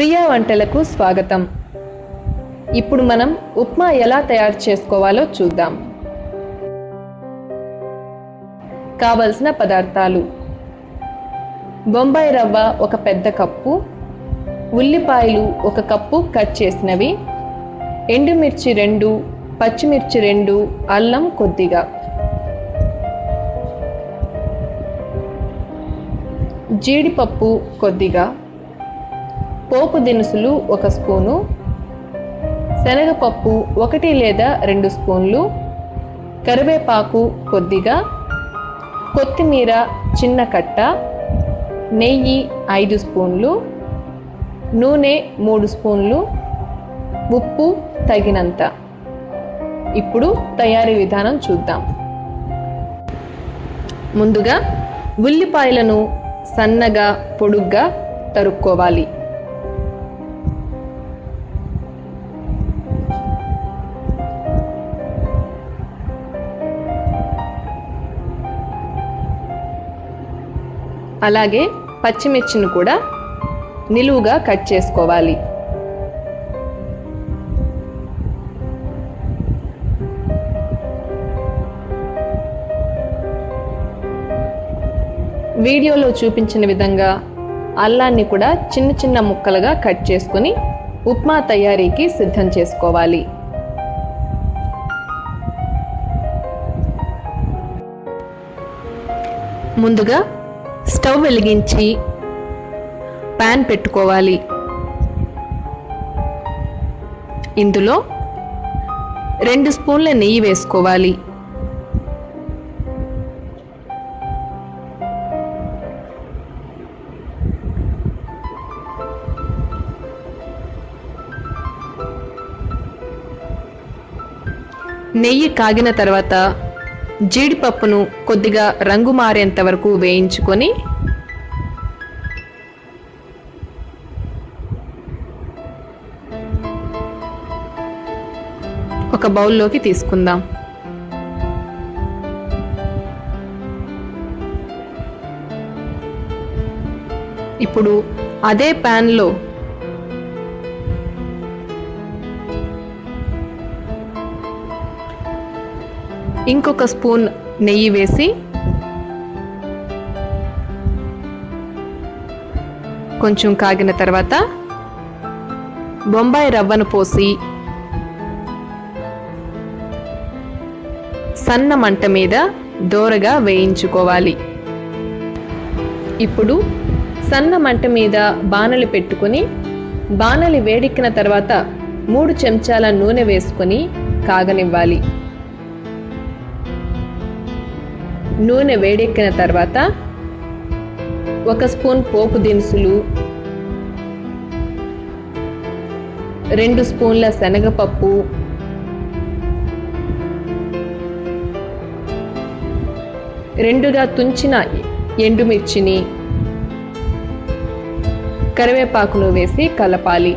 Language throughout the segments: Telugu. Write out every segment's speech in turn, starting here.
ప్రియా వంటలకు స్వాగతం. ఇప్పుడు మనం ఉప్మా ఎలా తయారు చేసుకోవాలో చూద్దాం. కావలసిన పదార్థాలు. బొంబాయి రవ్వ ఒక పెద్ద కప్పు. ఉల్లిపాయలు ఒక కప్పు కట్ చేసినవి. ఎండుమిర్చి రెండు పచ్చిమిర్చి రెండు అల్లం కొద్దిగా. జీడిపప్పు కొద్దిగా. పోపు దినుసులు ఒక స్పూను శనగపప్పు ఒకటి లేదా రెండు స్పూన్లు కరివేపాకు కొద్దిగా కొత్తిమీర చిన్న కట్ట నెయ్యి ఐదు స్పూన్లు నూనె మూడు స్పూన్లు ఉప్పు తగినంత. ఇప్పుడు తయారీ విధానం చూద్దాం. ముందుగా ఉల్లిపాయలను సన్నగా పొడుగ్గా తరుక్కోవాలి. అలాగే పచ్చిమిర్చిని కూడా నిలువుగా కట్ చేసుకోవాలి. వీడియోలో చూపించిన విధంగా అల్లాన్ని కూడా చిన్న చిన్న ముక్కలుగా కట్ చేసుకొని ఉప్మా తయారీకి సిద్ధం చేసుకోవాలి. ముందుగా స్టవ్ వెలిగించి ప్యాన్ పెట్టుకోవాలి. ఇందులో రెండు స్పూన్ల నెయ్యి వేసుకోవాలి. నెయ్యి కాగిన తర్వాత జీడిపప్పును కొద్దిగా రంగు మారేంత వరకు వేయించుకొని ఒక బౌల్లోకి తీసుకుందాం. ఇప్పుడు అదే ప్యాన్లో ఇంకొక స్పూన్ నెయ్యి వేసి కొంచెం కాగిన తర్వాత బొంబాయి రవ్వను పోసి సన్న మంట మీద దోరగా వేయించుకోవాలి. ఇప్పుడు సన్న మంట మీద బాణలి పెట్టుకొని బాణలి వేడెక్కిన తర్వాత మూడు చెంచాల నూనె వేసుకొని కాగనివ్వాలి. నూనె వేడెక్కిన తర్వాత ఒక స్పూన్ పోపు దినుసులు రెండు స్పూన్ల శనగపప్పు రెండుగా తుంచిన ఎండుమిర్చిని కరివేపాకును వేసి కలపాలి.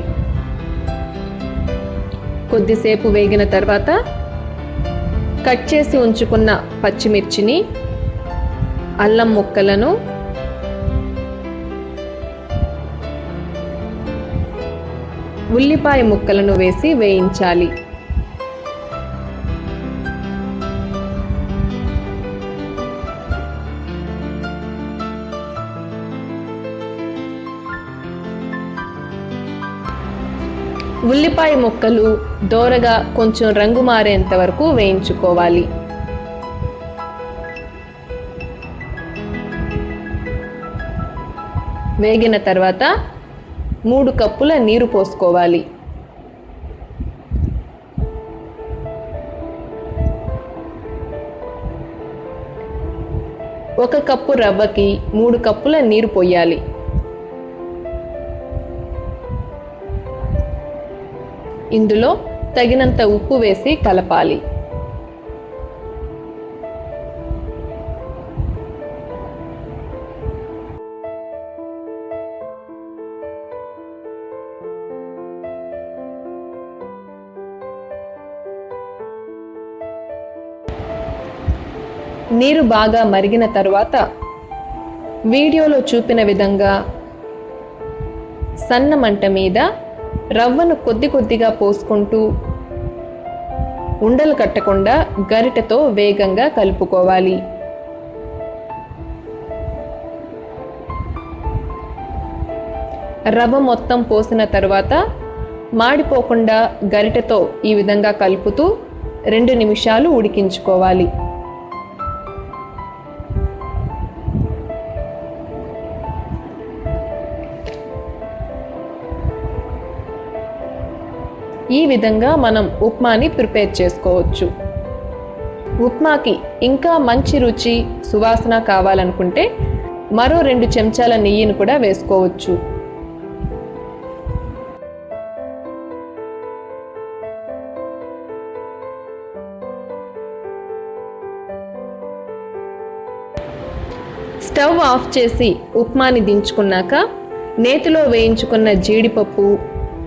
కొద్దిసేపు వేగిన తర్వాత కట్ చేసి ఉంచుకున్న పచ్చిమిర్చిని అల్లం ముక్కలను ఉల్లిపాయ ముక్కలను వేసి వేయించాలి. ఉల్లిపాయ ముక్కలు దోరగా కొంచెం రంగు మారేంత వరకు వేయించుకోవాలి. వేగిన తర్వాత మూడు కప్పుల నీరు పోసుకోవాలి. ఒక కప్పు రవ్వకి మూడు కప్పుల నీరు పోయాలి. ఇందులో తగినంత ఉప్పు వేసి కలపాలి. నీరు బాగా మరిగిన తర్వాత వీడియోలో చూపిన విధంగా సన్న మంట మీద రవ్వను కొద్ది కొద్దిగా పోసుకుంటూ ఉండలు కట్టకుండా గరిటెతో వేగంగా కలుపుకోవాలి. రవ్వ మొత్తం పోసిన తర్వాత మాడిపోకుండా గరిటెతో ఈ విధంగా కలుపుతూ రెండు నిమిషాలు ఉడికించుకోవాలి. ఈ విధంగా మనం ఉప్మాని ప్రిపేర్ చేసుకోవచ్చు. ఉప్మాకి ఇంకా మంచి రుచి సువాసన కావాలనుకుంటే మరో రెండు చెంచాల నెయ్యిని కూడా వేసుకోవచ్చు. స్టవ్ ఆఫ్ చేసి ఉప్మాని దించుకున్నాక నేతిలో వేయించుకున్న జీడిపప్పు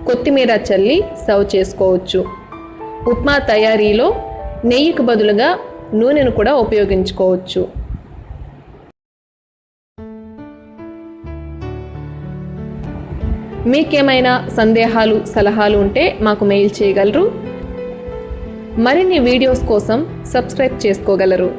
కొత్తిమీర చల్లి సర్వ్ చేసుకోవచ్చు. ఉప్మా తయారీలో నెయ్యికి బదులుగా నూనెను కూడా ఉపయోగించుకోవచ్చు. మీకేమైనా సందేహాలు సలహాలు ఉంటే మాకు మెయిల్ చేయగలరు. మరిన్ని వీడియోస్ కోసం సబ్స్క్రైబ్ చేసుకోగలరు.